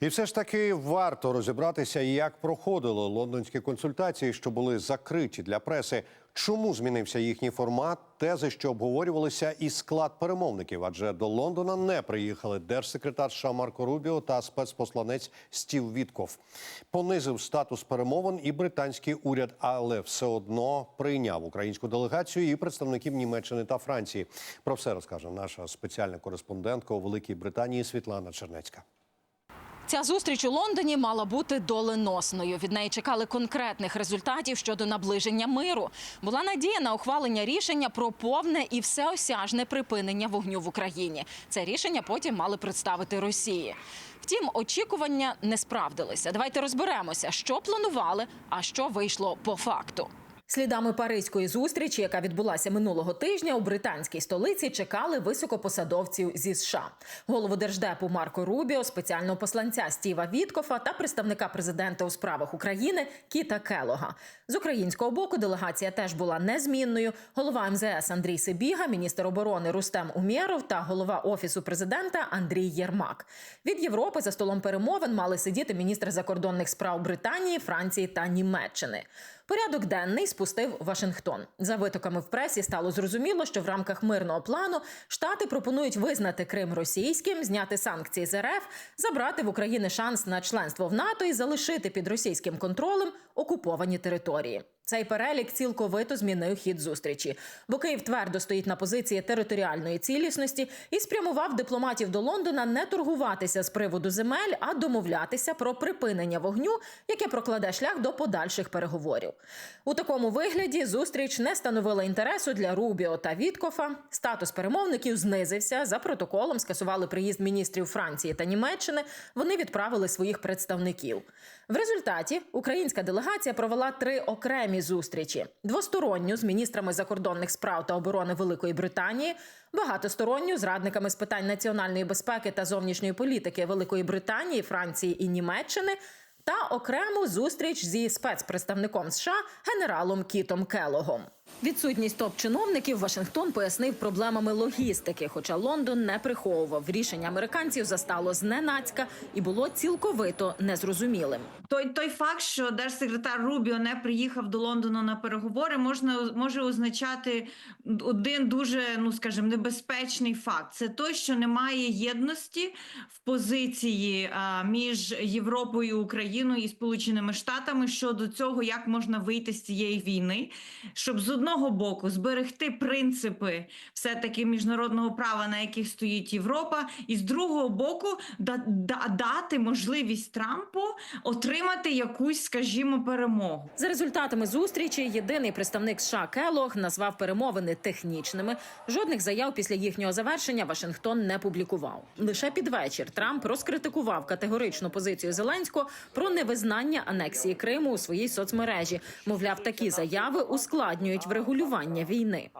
І все ж таки варто розібратися, як проходили лондонські консультації, що були закриті для преси. Чому змінився їхній формат? Тези, що обговорювалися, і склад перемовників. Адже до Лондона не приїхали держсекретар США Марко Рубіо та спецпосланець Стів Вітков. Понизив статус перемовин і британський уряд, але все одно прийняв українську делегацію і представників Німеччини та Франції. Про все розкаже наша спеціальна кореспондентка у Великій Британії Світлана Чернецька. Ця зустріч у Лондоні мала бути доленосною. Від неї чекали конкретних результатів щодо наближення миру. Була надія на ухвалення рішення про повне і всеосяжне припинення вогню в Україні. Це рішення потім мали представити Росії. Втім, очікування не справдилися. Давайте розберемося, що планували, а що вийшло по факту. Слідами паризької зустрічі, яка відбулася минулого тижня, у британській столиці чекали високопосадовців зі США. Голову держдепу Марко Рубіо, спеціального посланця Стіва Віткофа та представника президента у справах України Кіта Келога. З українського боку делегація теж була незмінною. Голова МЗС Андрій Сибіга, міністр оборони Рустем Умєров та голова офісу президента Андрій Єрмак. Від Європи за столом перемовин мали сидіти міністри закордонних справ Британії, Франції та Німеччини. Порядок денний спустив Вашингтон. За витоками в пресі стало зрозуміло, що в рамках мирного плану штати пропонують визнати Крим російським, зняти санкції з РФ, забрати в України шанс на членство в НАТО і залишити під російським контролем окуповані території. Цей перелік цілковито змінив хід зустрічі, бо Київ твердо стоїть на позиції територіальної цілісності і спрямував дипломатів до Лондона не торгуватися з приводу земель, а домовлятися про припинення вогню, яке прокладе шлях до подальших переговорів. У такому вигляді зустріч не становила інтересу для Рубіо та Віткофа. Статус перемовників знизився. За протоколом скасували приїзд міністрів Франції та Німеччини. Вони відправили своїх представників. В результаті українська делегація провела три окремі зустрічі: двосторонню з міністрами закордонних справ та оборони Великої Британії, багатосторонню з радниками з питань національної безпеки та зовнішньої політики Великої Британії, Франції і Німеччини. Та окрему зустріч зі спецпредставником США генералом Кітом Келогом. Відсутність топ-чиновників Вашингтон пояснив проблемами логістики, хоча Лондон не приховував. Рішення американців застало зненацька і було цілковито незрозумілим. Той той факт, що держсекретар Рубіо не приїхав до Лондону на переговори, можна може означати один дуже, ну скажімо, небезпечний факт. Це той, що немає єдності в позиції а, між Європою, Україною і Сполученими Штатами щодо цього, як можна вийти з цієї війни, щоб з одного боку зберегти принципи все таки міжнародного права, на яких стоїть Європа, і з другого боку да, да, дати можливість Трампу отримати якусь, скажімо, перемогу. За результатами зустрічі єдиний представник США Келог назвав перемовини технічними. Жодних заяв після їхнього завершення Вашингтон не публікував. Лише під вечір Трамп розкритикував категоричну позицію Зеленського про невизнання анексії Криму у своїй соцмережі. Мовляв, такі заяви ускладнюють врегулювання війни.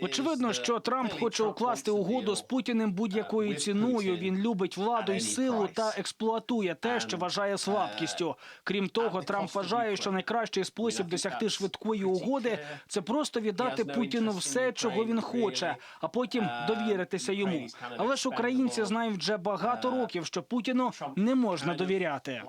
Очевидно, що Трамп хоче укласти угоду з Путіним будь-якою ціною. Він любить владу і силу та експлуатує те, що вважає слабкістю. Крім того, Трамп вважає, що найкращий спосіб досягти швидкої угоди це просто віддати Путіну все, чого він хоче, а потім довіритися йому. Але ж українці знають вже багато років, що Путіну не можна довіряти.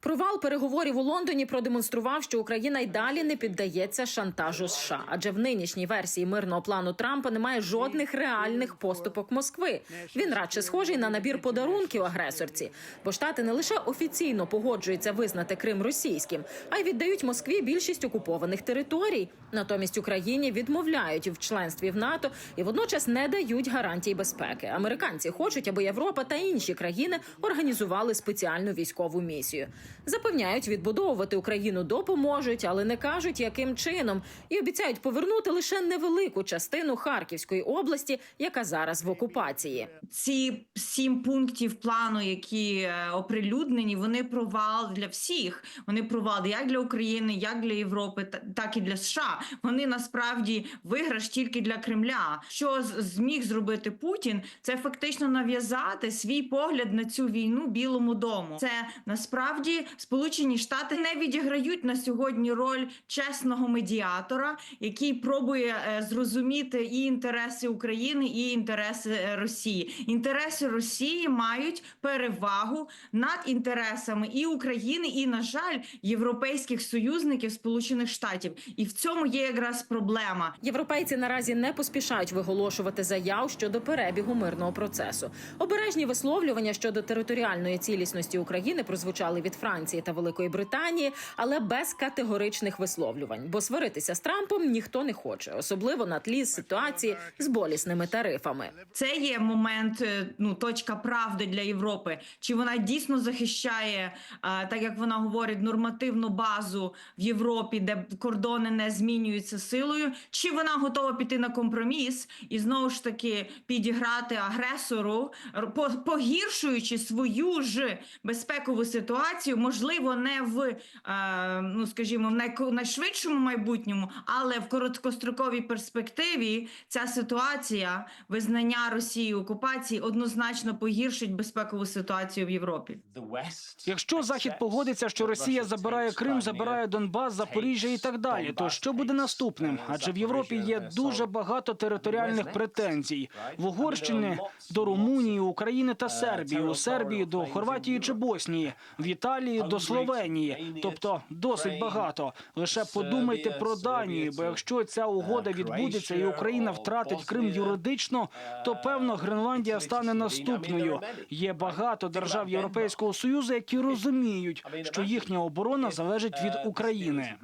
Провал переговорів у Лондоні продемонстрував, що Україна й далі не піддається шантажу США, адже в нинішній версії мирного плану Трампа немає жодних реальних поступок Москви. Він радше схожий на набір подарунків агресорці, бо штати не лише офіційно погоджуються визнати Крим російським, а й віддають Москві більшість окупованих територій. Натомість Україні відмовляють в членстві в НАТО і водночас не дають гарантій безпеки. Американці хочуть, аби Європа та інші країни організували спеціальну військову місію. Запевняють, відбудовувати Україну допоможуть, але не кажуть, яким чином, і обіцяють повернути лише невелику частину Харківської області, яка зараз в окупації. Ці сім пунктів плану, які е, оприлюднені, вони провал для всіх. Вони провал як для України, як для Європи, та- так і для США. Вони насправді виграш тільки для Кремля. Що зміг зробити Путін, це фактично нав'язати свій погляд на цю війну Білому дому. Це насправді Сполучені Штати не відіграють на сьогодні роль чесного медіатора, який пробує е, зрозуміти і інтереси України, і інтереси е, Росії. Інтереси Росії мають перевагу над інтересами і України, і на жаль, європейських союзників Сполучених Штатів. І в цьому є якраз проблема. Європейці наразі не поспішають виголошувати заяв щодо перебігу мирного процесу. Обережні висловлювання щодо територіальної цілісності України прозвучали від Франції та Великої Британії, але без категоричних висловлювань. Бо сваритися з Трампом ніхто не хоче, особливо на тлі ситуації з болісними тарифами. Це є момент, е, ну точка правди для Європи. Чи вона дійсно захищає, е, так як вона говорить, нормативну базу в Європі, де кордони не змінюються силою, чи вона готова піти на компроміс і знову ж таки підіграти агресору, погіршуючи свою ж безпекову ситуацію, можливо, не в е, ну скажімо, в найшвидшому майбутньому, але в короткостроковій перспективі ця ситуація визнання Росії окупації однозначно погіршить безпекову ситуацію в Європі. Якщо Захід погодиться, що Росія забирає Крим, забирає Донбас, Запоріжжя і так далі, то що буде наступним? Адже в Європі є дуже багато територіальних претензій в Угорщині до Румунії, України та Сербії, у Сербії до Хорватії чи Боснії, в Італії до Словенії. Тобто досить багато. Лише подумайте про Данію, бо якщо ця угода відбудеться і Україна втратить Крим юридично, то певно Гренландія стане наступною. Є багато держав Європейського союзу, які розуміють, що їхня оборона залежить від України.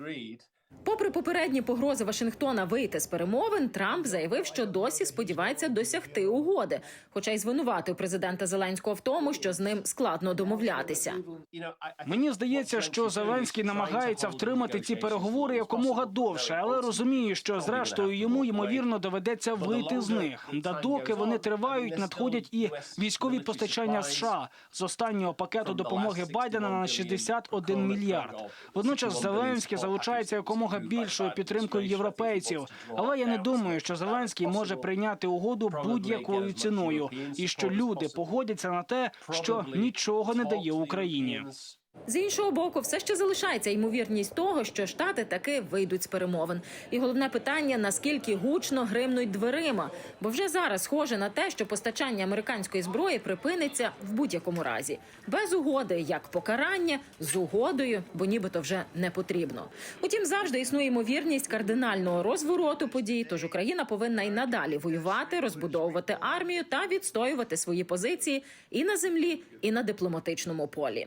Попри попередні погрози Вашингтона вийти з перемовин, Трамп заявив, що досі сподівається досягти угоди, хоча й звинуватив президента Зеленського в тому, що з ним складно домовлятися. Мені здається, що Зеленський намагається втримати ці переговори якомога довше, але розуміє, що зрештою йому ймовірно доведеться вийти з них. Да доки вони тривають, надходять і військові постачання США з останнього пакету допомоги Байдена на 61 мільярд. Водночас Зеленський залучається якомога більшою підтримкою європейців. Але я не думаю, що Зеленський може прийняти угоду будь-якою ціною, і що люди погодяться на те, що нічого не дає Україні. З іншого боку, все ще залишається ймовірність того, що штати таки вийдуть з перемовин. І головне питання: наскільки гучно гримнуть дверима, бо вже зараз схоже на те, що постачання американської зброї припиниться в будь-якому разі, без угоди, як покарання, з угодою, бо нібито вже не потрібно. Утім, завжди існує ймовірність кардинального розвороту подій. Тож Україна повинна й надалі воювати, розбудовувати армію та відстоювати свої позиції і на землі, і на дипломатичному полі.